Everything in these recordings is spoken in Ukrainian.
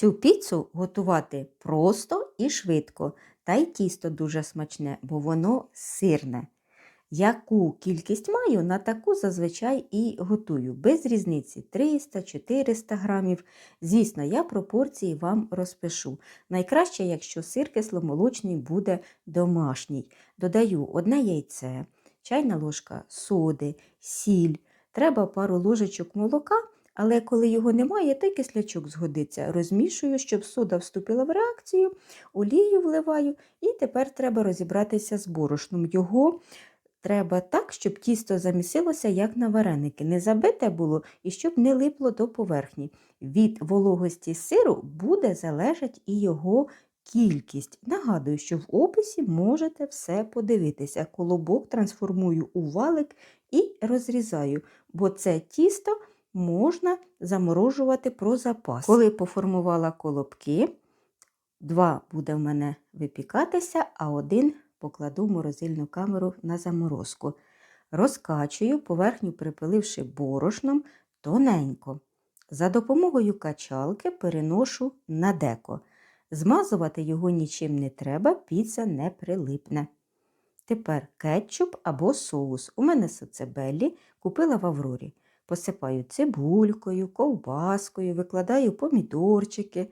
Цю піцу готувати просто і швидко, та й тісто дуже смачне, бо воно сирне. Яку кількість маю, на таку зазвичай і готую. Без різниці 300-400 грамів. Звісно, я пропорції вам розпишу. Найкраще, якщо сир кисломолочний буде домашній. Додаю одне яйце, чайна ложка соди, сіль. Треба пару ложечок молока, але коли його немає, то й кислячок згодиться. Розмішую, щоб сода вступила в реакцію, олію вливаю, і тепер треба розібратися з борошном. Його треба так, щоб тісто замісилося, як на вареники, не забите було і щоб не липло до поверхні. Від вологості сиру буде залежати і його кількість. Нагадую, що в описі можете все подивитися. Колобок трансформую у валик і розрізаю, бо це тісто можна заморожувати про запас. Коли поформувала колобки, два буде в мене випікатися, а один покладу в морозильну камеру на заморозку. Розкачую, поверхню припиливши борошном тоненько. За допомогою качалки переношу на деко. Змазувати його нічим не треба, піца не прилипне. Тепер кетчуп або соус. У мене соцебеллі купила в Аврорі. Посипаю цибулькою, ковбаскою, викладаю помідорчики,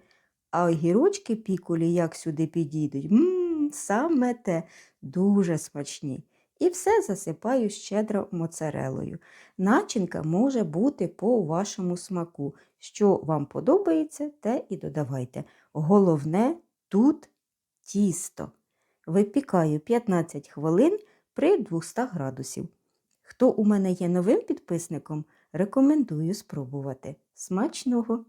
а огірочки пікулі як сюди підійдуть. Мм, саме те, дуже смачні. І все засипаю щедро моцарелою. Начинка може бути по вашому смаку. Що вам подобається, те і додавайте. Головне тут тісто. Випікаю 15 хвилин при 200 градусів. Хто у мене є новим підписником, рекомендую спробувати. Смачного!